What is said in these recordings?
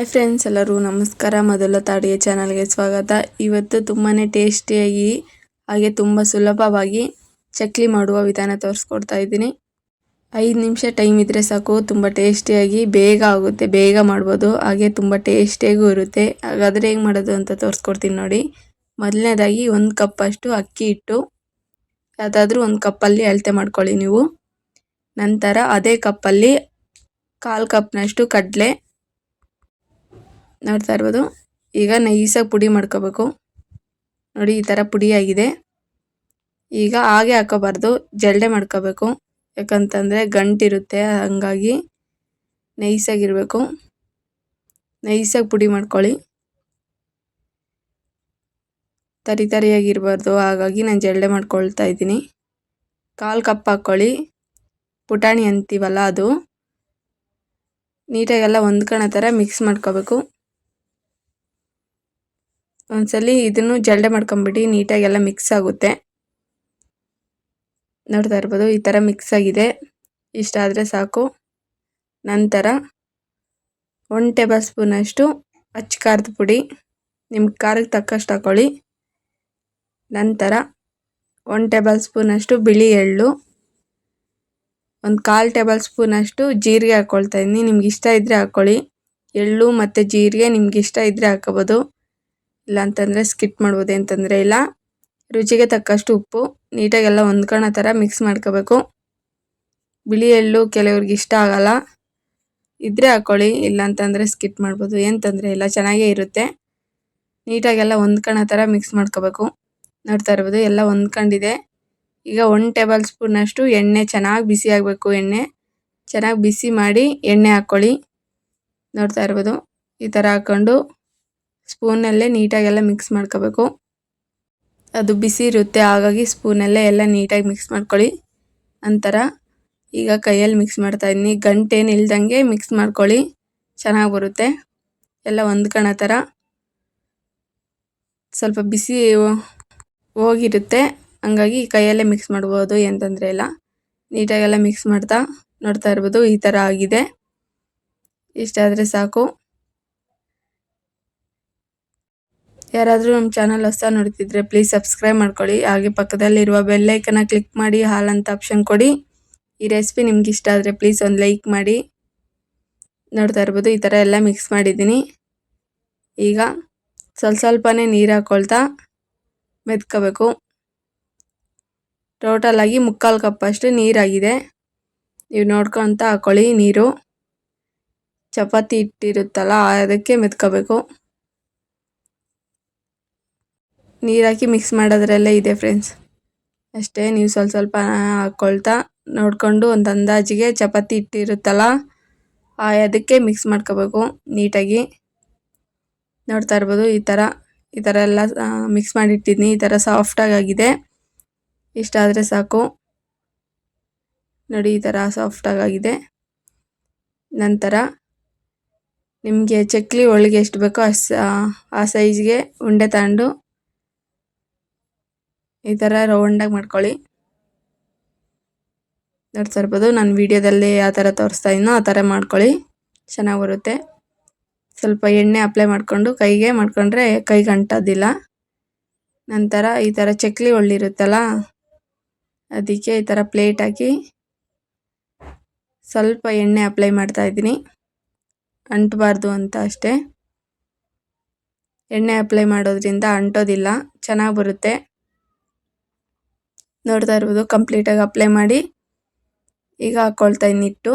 Hi friends ಎಲ್ಲರೂ ನಮಸ್ಕಾರ. ಮೊದಲ ತಾಡಿಯ ಚಾನಲ್ಗೆ ಸ್ವಾಗತ. ಇವತ್ತು ತುಂಬಾ ಟೇಸ್ಟಿಯಾಗಿ, ಹಾಗೆ ತುಂಬ ಸುಲಭವಾಗಿ ಚಕ್ಲಿ ಮಾಡುವ ವಿಧಾನ ತೋರಿಸ್ಕೊಡ್ತಾ ಇದ್ದೀನಿ. ಐದು ನಿಮಿಷ ಟೈಮ್ ಇದ್ದರೆ ಸಾಕು. ತುಂಬ ಟೇಸ್ಟಿಯಾಗಿ ಬೇಗ ಆಗುತ್ತೆ. ಬೇಗ ಮಾಡ್ಬೋದು. ಹಾಗೆ ತುಂಬ ಟೇಸ್ಟಿಯಾಗೂ ಇರುತ್ತೆ. ಹಾಗಾದರೆ ಹೇಗೆ ಮಾಡೋದು ಅಂತ ತೋರಿಸ್ಕೊಡ್ತೀನಿ ನೋಡಿ. ಮೊದಲನೇದಾಗಿ ಒಂದು ಕಪ್ಪಷ್ಟು ಅಕ್ಕಿ ಹಿಟ್ಟು. ಯಾವುದಾದ್ರೂ ಒಂದು ಕಪ್ಪಲ್ಲಿ ಅಳತೆ ಮಾಡ್ಕೊಳ್ಳಿ ನೀವು. ನಂತರ ಅದೇ ಕಪ್ಪಲ್ಲಿ ಕಾಲು ಕಪ್ನಷ್ಟು ಕಡಲೆ. ನೋಡ್ತಾ ಇರ್ಬೋದು. ಈಗ ನೈಸಾಗಿ ಪುಡಿ ಮಾಡ್ಕೋಬೇಕು. ನೋಡಿ, ಈ ಥರ ಪುಡಿ ಆಗಿದೆ. ಈಗ ಹಾಗೆ ಹಾಕೋಬಾರ್ದು. ಜಲ್ಡೆ ಮಾಡ್ಕೋಬೇಕು. ಯಾಕಂತಂದರೆ ಗಂಟಿರುತ್ತೆ, ಹಾಗಾಗಿ ನೈಸಾಗಿರಬೇಕು. ನೈಸಾಗಿ ಪುಡಿ ಮಾಡ್ಕೊಳ್ಳಿ. ತರಿ ತರಿಯಾಗಿರಬಾರ್ದು. ಹಾಗಾಗಿ ನಾನು ಜಲ್ಡೆ ಮಾಡ್ಕೊಳ್ತಾ ಇದ್ದೀನಿ. ಕಾಲು ಕಪ್ ಹಾಕ್ಕೊಳ್ಳಿ ಪುಟಾಣಿ ಅಂತೀವಲ್ಲ ಅದು? ನೀಟಾಗೆಲ್ಲ ಹೊಂದ್ಕೊಳೋ ಥರ ಮಿಕ್ಸ್ ಮಾಡ್ಕೋಬೇಕು. ಒಂದ್ಸಲಿ ಇದನ್ನು ಜಲ್ಡೆ ಮಾಡ್ಕೊಂಬಿಡಿ ನೀಟಾಗೆಲ್ಲ ಮಿಕ್ಸ್ ಆಗುತ್ತೆ. ನೋಡ್ತಾ ಇರ್ಬೋದು, ಈ ಥರ ಮಿಕ್ಸ್ ಆಗಿದೆ. ಇಷ್ಟಾದರೆ ಸಾಕು. ನಂತರ ಒನ್ ಟೇಬಲ್ ಸ್ಪೂನಷ್ಟು ಅಚ್ಚ ಖಾರದ ಪುಡಿ ನಿಮ್ಮ ಖಾರಕ್ಕೆ ತಕ್ಕಷ್ಟು ಹಾಕೊಳ್ಳಿ. ನಂತರ ಒನ್ ಟೇಬಲ್ ಸ್ಪೂನಷ್ಟು ಬಿಳಿ ಎಳ್ಳು, ಒಂದು ಕಾಲು ಟೇಬಲ್ ಸ್ಪೂನಷ್ಟು ಜೀರಿಗೆ ಹಾಕ್ಕೊಳ್ತಾ ಇದ್ದೀನಿ. ನಿಮ್ಗೆ ಇಷ್ಟ ಇದ್ದರೆ ಹಾಕ್ಕೊಳ್ಳಿ ಎಳ್ಳು ಮತ್ತು ಜೀರಿಗೆ ನಿಮ್ಗೆ ಇಷ್ಟ ಇದ್ದರೆ ಹಾಕೋಬೋದು ಇಲ್ಲ ಅಂತಂದರೆ ಸ್ಕಿಪ್ ಮಾಡ್ಬೋದು. ಅಂತಂದರೆ ಇಲ್ಲ, ರುಚಿಗೆ ತಕ್ಕಷ್ಟು ಉಪ್ಪು, ನೀಟಾಗೆಲ್ಲ ಹೊಂದ್ಕೊಳ್ಳೋ ಥರ ಮಿಕ್ಸ್ ಮಾಡ್ಕೋಬೇಕು. ಬಿಳಿ ಎಳ್ಳು ಕೆಲವ್ರಿಗೆ ಇಷ್ಟ ಆಗಲ್ಲ. ಇದ್ರೆ ಹಾಕ್ಕೊಳ್ಳಿ ಇಲ್ಲ ಅಂತಂದರೆ ಸ್ಕಿಪ್ ಮಾಡ್ಬೋದು. ಏನು ತೊಂದರೆ ಇಲ್ಲ, ಚೆನ್ನಾಗೇ ಇರುತ್ತೆ. ನೀಟಾಗೆಲ್ಲ ಹೊಂದ್ಕೊಳ್ಳೋ ಥರ ಮಿಕ್ಸ್ ಮಾಡ್ಕೋಬೇಕು. ನೋಡ್ತಾ ಇರ್ಬೋದು, ಎಲ್ಲ ಹೊಂದ್ಕೊಂಡಿದೆ ಈಗ ಒನ್ ಟೇಬಲ್ ಸ್ಪೂನಷ್ಟು ಎಣ್ಣೆ ಚೆನ್ನಾಗಿ ಬಿಸಿ ಆಗಬೇಕು. ಎಣ್ಣೆ ಚೆನ್ನಾಗಿ ಬಿಸಿ ಮಾಡಿ ಎಣ್ಣೆ ಹಾಕ್ಕೊಳ್ಳಿ ನೋಡ್ತಾ ಇರ್ಬೋದು, ಈ ಥರ ಹಾಕ್ಕೊಂಡು ಸ್ಪೂನಲ್ಲೇ ನೀಟಾಗೆಲ್ಲ ಮಿಕ್ಸ್ ಮಾಡ್ಕೋಬೇಕು. ಅದು ಬಿಸಿ ಇರುತ್ತೆ, ಹಾಗಾಗಿ ಸ್ಪೂನಲ್ಲೇ ಎಲ್ಲ ನೀಟಾಗಿ ಮಿಕ್ಸ್ ಮಾಡ್ಕೊಳ್ಳಿ. ನಂತರ ಈಗ ಕೈಯಲ್ಲಿ ಮಿಕ್ಸ್ ಮಾಡ್ತಾಯಿದ್ದೀನಿ ಗಂಟೇನು ಇಲ್ದಂಗೆ ಮಿಕ್ಸ್ ಮಾಡ್ಕೊಳ್ಳಿ. ಚೆನ್ನಾಗಿ ಬರುತ್ತೆ. ಎಲ್ಲ ಹೊಂದ್ಕೊಳೋ ಥರ ಸ್ವಲ್ಪ ಬಿಸಿ ಹೋಗಿರುತ್ತೆ. ಹಂಗಾಗಿ ಕೈಯಲ್ಲೇ ಮಿಕ್ಸ್ ಮಾಡ್ಬೋದು ಎಂತಂದರೆ ತೊಂದರೆ ಇಲ್ಲ. ನೀಟಾಗೆಲ್ಲ ಮಿಕ್ಸ್ ಮಾಡ್ತಾ ನೋಡ್ತಾ ಇರ್ಬೋದು. ಈ ಥರ ಆಗಿದೆ. ಇಷ್ಟಾದರೆ ಸಾಕು. ಯಾರಾದರೂ ನಮ್ಮ ಚಾನಲ್ ಹೊಸ ನೋಡ್ತಿದ್ರೆ ಪ್ಲೀಸ್ ಸಬ್ಸ್ಕ್ರೈಬ್ ಮಾಡ್ಕೊಳ್ಳಿ. ಹಾಗೆ ಪಕ್ಕದಲ್ಲಿರುವ ಬೆಲ್ಲೈಕನ್ನ ಕ್ಲಿಕ್ ಮಾಡಿ, ಹಾಲ್ ಅಂತ ಆಪ್ಷನ್ ಕೊಡಿ. ಈ ರೆಸಿಪಿ ನಿಮ್ಗೆ ಇಷ್ಟ ಆದರೆ ಪ್ಲೀಸ್ ಒಂದು ಲೈಕ್ ಮಾಡಿ. ನೋಡ್ತಾ ಇರ್ಬೋದು, ಈ ಥರ ಎಲ್ಲ ಮಿಕ್ಸ್ ಮಾಡಿದ್ದೀನಿ. ಈಗ ಸ್ವಲ್ಪ ಸ್ವಲ್ಪನೇ ನೀರು ಹಾಕ್ಕೊಳ್ತಾ ಮೆತ್ಕೋಬೇಕು. ಟೋಟಲಾಗಿ ಮುಕ್ಕಾಲು ಕಪ್ಪಷ್ಟು ನೀರಾಗಿದೆ. ನೀವು ನೋಡ್ಕೊತ ಹಾಕ್ಕೊಳ್ಳಿ ನೀರು. ಚಪಾತಿ ಹಿಟ್ಟಿರುತ್ತಲ್ಲ, ಅದಕ್ಕೆ ಮೆತ್ಕೋಬೇಕು. ನೀರು ಹಾಕಿ ಮಿಕ್ಸ್ ಮಾಡೋದ್ರಲ್ಲೇ ಇದೆ ಫ್ರೆಂಡ್ಸ್ ಅಷ್ಟೇ ನೀವು ಸ್ವಲ್ಪ ಸ್ವಲ್ಪ ಹಾಕ್ಕೊಳ್ತಾ ನೋಡಿಕೊಂಡು ಒಂದು ಅಂದಾಜಿಗೆ ಚಪಾತಿ ಹಿಟ್ಟಿರುತ್ತಲ್ಲ ಅದಕ್ಕೆ ಮಿಕ್ಸ್ ಮಾಡ್ಕೋಬೇಕು ನೀಟಾಗಿ. ನೋಡ್ತಾ ಇರ್ಬೋದು ಈ ಥರ ಈ ಥರ ಎಲ್ಲ ಮಿಕ್ಸ್ ಮಾಡಿಟ್ಟಿದ್ದೀನಿ ಈ ಥರ ಸಾಫ್ಟಾಗಿ ಆಗಿದೆ ಇಷ್ಟಾದರೆ ಸಾಕು. ನೋಡಿ ಈ ಥರ ಸಾಫ್ಟಾಗಿ ಆಗಿದೆ ನಂತರ ನಿಮಗೆ ಚಕ್ಲಿ ಒಳಗೆ ಎಷ್ಟು ಬೇಕೋ ಅಷ್ಟು, ಆ ಸೈಜ್ಗೆ ಉಂಡೆ ತಗೊಂಡು ಈ ಥರ ರೌಂಡಾಗಿ ಮಾಡ್ಕೊಳ್ಳಿ. ನೋಡ್ತಾ ಇರ್ಬೋದು, ನಾನು ವೀಡಿಯೋದಲ್ಲಿ ಯಾವ ಥರ ತೋರಿಸ್ತಾ ಇದ್ದೀನೋ ಆ ಥರ ಮಾಡ್ಕೊಳ್ಳಿ. ಚೆನ್ನಾಗಿ ಬರುತ್ತೆ. ಸ್ವಲ್ಪ ಎಣ್ಣೆ ಅಪ್ಲೈ ಮಾಡಿಕೊಂಡು, ಕೈಗೆ ಮಾಡಿಕೊಂಡ್ರೆ ಕೈಗೆ ಅಂಟೋದಿಲ್ಲ ನಂತರ ಈ ಥರ ಚಕ್ಲಿ ಒಳ್ಳಿರುತ್ತಲ್ಲ ಅದಕ್ಕೆ ಈ ಥರ ಪ್ಲೇಟ್ ಹಾಕಿ ಸ್ವಲ್ಪ ಎಣ್ಣೆ ಅಪ್ಲೈ ಮಾಡ್ತಾ ಇದ್ದೀನಿ. ಅಂಟಬಾರ್ದು ಅಂತ ಅಷ್ಟೇ. ಎಣ್ಣೆ ಅಪ್ಲೈ ಮಾಡೋದ್ರಿಂದ ಅಂಟೋದಿಲ್ಲ, ಚೆನ್ನಾಗಿ ಬರುತ್ತೆ. ನೋಡ್ತಾ ಇರ್ಬೋದು. ಕಂಪ್ಲೀಟಾಗಿ ಅಪ್ಲೈ ಮಾಡಿ ಈಗ ಹಾಕ್ಕೊಳ್ತಾ ಇನ್ನಿಟ್ಟು.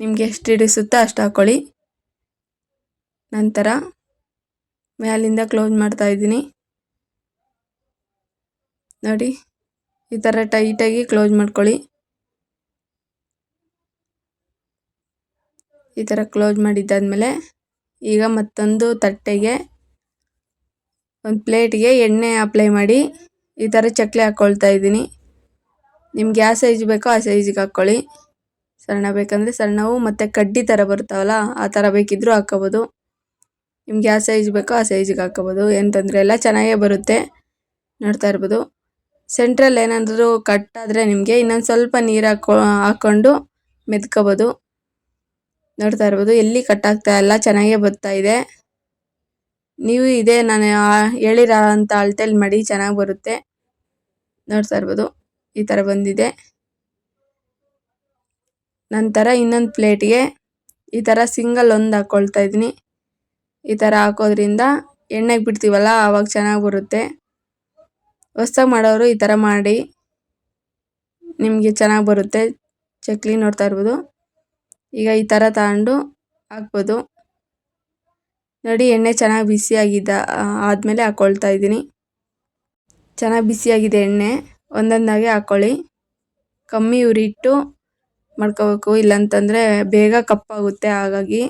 ನಿಮಗೆ ಎಷ್ಟು ಹಿಡಿಸುತ್ತೋ ಅಷ್ಟು ಹಾಕ್ಕೊಳ್ಳಿ ನಂತರ ಮ್ಯಾಲಿಂದ ಕ್ಲೋಸ್ ಮಾಡ್ತಾ ಇದ್ದೀನಿ. ನೋಡಿ, ಈ ಥರ ಟೈಟಾಗಿ ಕ್ಲೋಸ್ ಮಾಡ್ಕೊಳ್ಳಿ. ಈ ಥರ ಕ್ಲೋಸ್ ಮಾಡಿದ್ದಾದಮೇಲೆ ಈಗ ಮತ್ತೊಂದು ತಟ್ಟೆಗೆ, ಒಂದು ಪ್ಲೇಟ್ಗೆ ಎಣ್ಣೆ ಅಪ್ಲೈ ಮಾಡಿ. ಈ ಥರ ಚಕ್ಲಿ ಹಾಕ್ಕೊಳ್ತಾ ಇದ್ದೀನಿ. ನಿಮ್ಗೆ ಯಾವ ಸೈಜ್ ಬೇಕೋ ಆ ಸೈಜಿಗೆ ಹಾಕ್ಕೊಳ್ಳಿ ಸಣ್ಣ ಬೇಕಂದರೆ ಸಣ್ಣವು ಮತ್ತು ಕಡ್ಡಿ ಥರ ಬರ್ತಾವಲ್ಲ ಆ ಥರ ಬೇಕಿದ್ದರೂ ಹಾಕ್ಕೋಬೋದು ನಿಮ್ಗೆ ಯಾವ ಸೈಜ್ ಬೇಕೋ ಆ ಸೈಜಿಗೆ ಹಾಕ್ಕೋಬೋದು ಏನು ತೊಂದರೆ ಇಲ್ಲ, ಚೆನ್ನಾಗೇ ಬರುತ್ತೆ. ನೋಡ್ತಾ ಇರ್ಬೋದು. ಸೆಂಟ್ರಲ್ಲಿ ಏನಾದರೂ ಕಟ್ಟಾದರೆ ನಿಮಗೆ ಇನ್ನೊಂದು ಸ್ವಲ್ಪ ನೀರು ಹಾಕೊ ಹಾಕ್ಕೊಂಡು ಮೆದ್ಕೋಬೋದು ನೋಡ್ತಾ ಇರ್ಬೋದು, ಎಲ್ಲಿ ಕಟ್ ಆಗ್ತಾ ಇಲ್ಲ, ಚೆನ್ನಾಗೇ ಬರ್ತಾ ಇದೆ. ನೀವು ಇದೇ, ನಾನು ಹೇಳಿರೋ ಅಂತ ಅಳತೆಲಿ ಮಾಡಿ ಚೆನ್ನಾಗಿ ಬರುತ್ತೆ. ನೋಡ್ತಾ ಇರ್ಬೋದು, ಈ ಥರ ಬಂದಿದೆ. ನಂತರ ಇನ್ನೊಂದು ಪ್ಲೇಟಿಗೆ ಈ ಥರ ಸಿಂಗಲ್ ಒಂದು ಹಾಕ್ಕೊಳ್ತಾ ಇದ್ದೀನಿ. ಈ ಥರ ಹಾಕೋದ್ರಿಂದ ಎಣ್ಣೆಗೆ ಬಿಡ್ತೀವಲ್ಲ ಆವಾಗ ಚೆನ್ನಾಗಿ ಬರುತ್ತೆ. ಹೊಸ್ದಾಗಿ ಮಾಡೋರು ಈ ಥರ ಮಾಡಿ, ನಿಮಗೆ ಚೆನ್ನಾಗಿ ಬರುತ್ತೆ. ಚಕ್ಲಿ ನೋಡ್ತಾ ಇರ್ಬೋದು. ಈಗ ಈ ಥರ ತಗೊಂಡು ಹಾಕ್ಬೋದು. ನೋಡಿ, ಎಣ್ಣೆ ಚೆನ್ನಾಗಿ ಬಿಸಿಯಾಗಿದ್ದ ಆದಮೇಲೆ ಹಾಕ್ಕೊಳ್ತಾ ಇದ್ದೀನಿ. ಚೆನ್ನಾಗಿ ಬಿಸಿಯಾಗಿದೆ ಎಣ್ಣೆ. ಒಂದೊಂದಾಗೆ ಹಾಕ್ಕೊಳ್ಳಿ ಕಮ್ಮಿ ಉರಿಟ್ಟು ಮಾಡ್ಕೋಬೇಕು. ಇಲ್ಲಾಂತಂದರೆ ಬೇಗ ಕಪ್ಪಾಗುತ್ತೆ ಹಾಗಾಗಿ.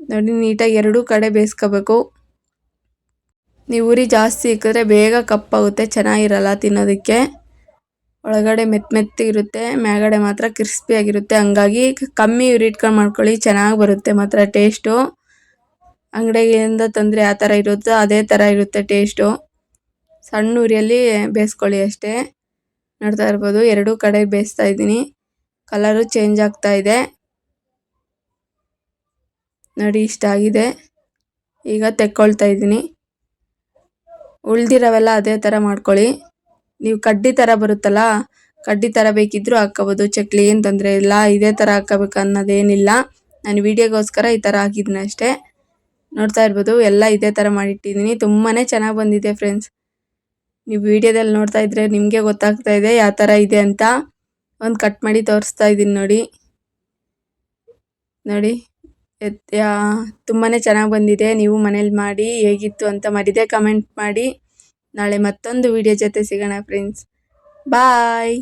ನೋಡಿ, ನೀಟಾಗಿ ಎರಡೂ ಕಡೆ ಬೇಯಿಸ್ಕೋಬೇಕು. ನೀವು ಉರಿ ಜಾಸ್ತಿ ಇಕ್ಕಿದ್ರೆ ಬೇಗ ಕಪ್ಪಾಗುತ್ತೆ. ಚೆನ್ನಾಗಿರಲ್ಲ ತಿನ್ನೋದಕ್ಕೆ. ಒಳಗಡೆ ಮೆತ್ತ ಮೆತ್ತಿರುತ್ತೆ ಮ್ಯಾಗಡೆ ಮಾತ್ರ ಕ್ರಿಸ್ಪಿಯಾಗಿರುತ್ತೆ ಹಂಗಾಗಿ ಕಮ್ಮಿ ಉರಿ ಇಟ್ಕೊಂಡು ಮಾಡ್ಕೊಳ್ಳಿ. ಚೆನ್ನಾಗಿ ಬರುತ್ತೆ ಮಾತ್ರ ಟೇಸ್ಟು. ಅಂಗಡಿಯಿಂದ ತಂದರೆ ಯಾವ ಥರ ಇರುತ್ತೋ ಅದೇ ಥರ ಇರುತ್ತೆ ಟೇಸ್ಟು. ಸಣ್ಣ ಉರಿಯಲ್ಲಿ ಬೇಯಿಸ್ಕೊಳ್ಳಿ ಅಷ್ಟೇ. ನೋಡ್ತಾ ಇರ್ಬೋದು, ಎರಡೂ ಕಡೆ ಬೇಯಿಸ್ತಾ ಇದ್ದೀನಿ. ಕಲರು ಚೇಂಜ್ ಆಗ್ತಾ ಇದೆ. ನೋಡಿ, ಇಷ್ಟ ಆಗಿದೆ. ಈಗ ತೆಕ್ಕೊಳ್ತಾ ಇದ್ದೀನಿ. ಉಳ್ದಿರೋವೆಲ್ಲ ಅದೇ ಥರ ಮಾಡ್ಕೊಳ್ಳಿ. ನೀವು ಕಡ್ಡಿ ಥರ ಬರುತ್ತಲ್ಲ, ಕಡ್ಡಿ ಥರ ಬೇಕಿದ್ದರೂ ಹಾಕ್ಕೋಬೋದು. ಚಕ್ಲಿ ಏನು ತೊಂದರೆ ಇಲ್ಲ, ಇದೇ ಥರ ಹಾಕ್ಕೋಬೇಕು ಅನ್ನೋದೇನಿಲ್ಲ. ನಾನು ವೀಡಿಯೋಗೋಸ್ಕರ ಈ ಥರ ಹಾಕಿದ್ದೀನಿ ಅಷ್ಟೇ. ನೋಡ್ತಾ ಇರ್ಬೋದು, ಎಲ್ಲ ಇದೇ ಥರ ಮಾಡಿಟ್ಟಿದ್ದೀನಿ. ತುಂಬಾ ಚೆನ್ನಾಗಿ ಬಂದಿದೆ ಫ್ರೆಂಡ್ಸ್ ನೀವು ವಿಡಿಯೋದಲ್ಲಿ ನೋಡ್ತಾ ಇದ್ರೆ ನಿಮಗೆ ಗೊತ್ತಾಗ್ತಾ ಇದೆ ಯಾವ ಥರ ಇದೆ ಅಂತ. ಒಂದು ಕಟ್ ಮಾಡಿ ತೋರಿಸ್ತಾ ಇದ್ದೀನಿ ನೋಡಿ. ನೋಡಿ ತುಂಬಾ ಚೆನ್ನಾಗಿ ಬಂದಿದೆ. ನೀವು ಮನೇಲಿ ಮಾಡಿ ಹೇಗಿತ್ತು ಅಂತ ಮರಿದೆ ಕಮೆಂಟ್ ಮಾಡಿ. ನಾಳೆ ಮತ್ತೊಂದು ವಿಡಿಯೋ ಜೊತೆ ಸಿಗೋಣ ಫ್ರೆಂಡ್ಸ್ ಬಾಯ್